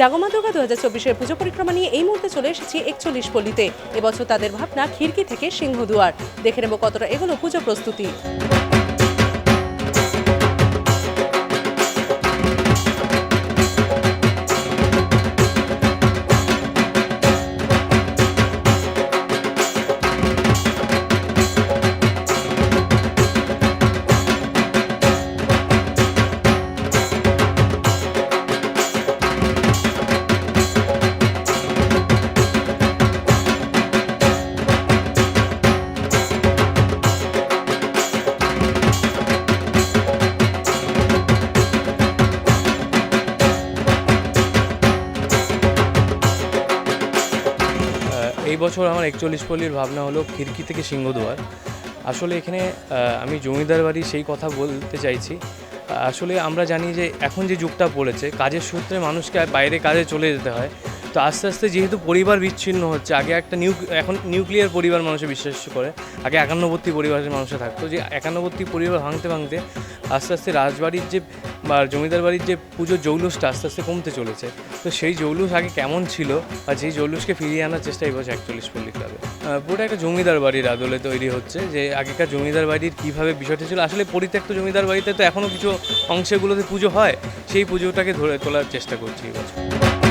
জাগমা দুর্গা দু হাজার চব্বিশের পুজো পরিক্রমা নিয়ে এই মুহূর্তে চলে এসেছি একচল্লিশ পল্লীতে। এবছর তাদের ভাবনা খিড়কি থেকে সিংহদুয়ার। দেখে নেব কতটা এগুলো পুজো প্রস্তুতি। এই বছর আমার একচল্লিশ পল্লীর ভাবনা হলো খিড়কি থেকে সিংহদুয়ার আসলে এখানে আমি জমিদার বাড়ি সেই কথা বলতে চাইছি। আসলে আমরা জানি যে এখন যে যুগটা পড়েছে, কাজের সূত্রে মানুষকে বাইরে কাজে চলে যেতে হয়। তো আস্তে আস্তে যেহেতু পরিবার বিচ্ছিন্ন হচ্ছে, আগে একটা নিউ, এখন নিউক্লিয়ার পরিবার মানুষে বিশ্বাস করে, আগে একান্নবর্তী পরিবারের মানুষে থাকতো। যে একান্নবর্তী পরিবার ভাঙতে ভাঙতে আস্তে আস্তে রাজবাড়ির যে বা জমিদার বাড়ির যে পুজোর জৌলুসটা আস্তে আস্তে কমতে চলেছে, তো সেই জৌলুস আগে কেমন ছিল আর যেই জৌলুসকে ফিরিয়ে আনার চেষ্টা এই বছর একচল্লিশ পল্লী ক্লাবে? পুরোটা একটা জমিদার বাড়ির আদলে তৈরি হচ্ছে যে আগেকার জমিদার বাড়ির কীভাবে বিষয়টা ছিল। আসলে পরিত্যক্ত জমিদার বাড়িতে তো এখনও কিছু অংশগুলোতে পুজো হয়, সেই পুজোটাকে ধরে তোলার চেষ্টা করছি এবছর বছর।